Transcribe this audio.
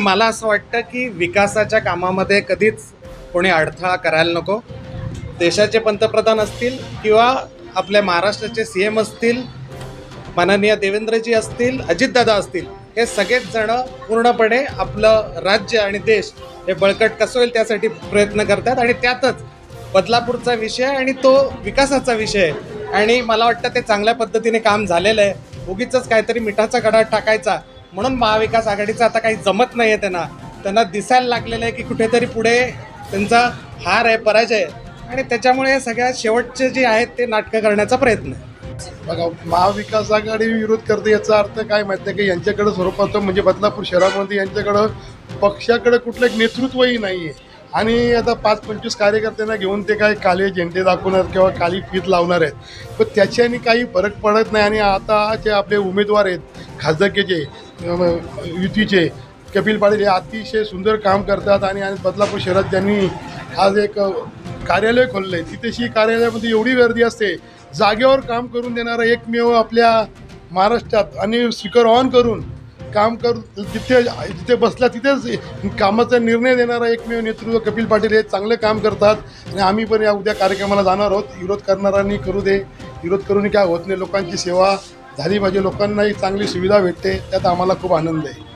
मला असं वाटतं की विकासाच्या कामामध्ये कधीच कोणी अडथळा करायला नको. देशाचे पंतप्रधान असतील किंवा आपल्या महाराष्ट्राचे सी एम असतील माननीय देवेंद्रजी असतील अजितदादा असतील हे सगळेच जण पूर्णपणे आपलं राज्य आणि देश हे बळकट कसं होईल त्यासाठी प्रयत्न करतात आणि त्यातच बदलापूरचा विषय आणि तो विकासाचा विषय आहे. आणि मला वाटतं ते चांगल्या पद्धतीने काम झालेलं आहे. उगीच काहीतरी मिठाचा गडा टाकायचा. म्हणून महाविकास आघाडीचं आता काही जमत नाही आहे त्यांना. त्यांना दिसायला लागलेलं आहे की कुठेतरी पुढे त्यांचा हार आहे पराजय आहे. आणि त्याच्यामुळे सगळ्या शेवटचे जे आहेत ते नाटकं करण्याचा प्रयत्न आहे. बघा महाविकास आघाडी विरोध करते याचा अर्थ काय माहिती आहे की यांच्याकडे स्वरूपाचं म्हणजे बदलापूर शहरामध्ये यांच्याकडं पक्षाकडे कुठलं एक नेतृत्वही नाही आहे आणि आता पाच पंचवीस कार्यकर्त्यांना घेऊन ते काय काले झेंडे दाखवणार किंवा काली फीत लावणार आहेत. पण त्याच्याने काही फरक पडत नाही आणि आता जे आपले उमेदवार आहेत खासदारकीचे युतीचे कपिल पाटील हे अतिशय सुंदर काम करतात आणि बदलापूर शहरात त्यांनी आज एक कार्यालय खोललं आहे तिथेशी कार्यालयामध्ये एवढी गर्दी असते जागेवर काम करून देणारा एकमेव आपल्या महाराष्ट्रात आणि स्पीकर ऑन करून काम करून जिथे जिथे बसला तिथेच कामाचा निर्णय देणारा एकमेव नेतृत्व कपिल पाटील हे चांगलं काम करतात. आणि आम्ही पण या उद्या कार्यक्रमाला जाणार आहोत. विरोध करणाऱ्यांनी करू दे. विरोध करून काय होत नाही. लोकांची सेवा झाली पाहिजे. लोकांनाही चांगली सुविधा भेटते. त्यात आम्हाला खूप आनंद आहे.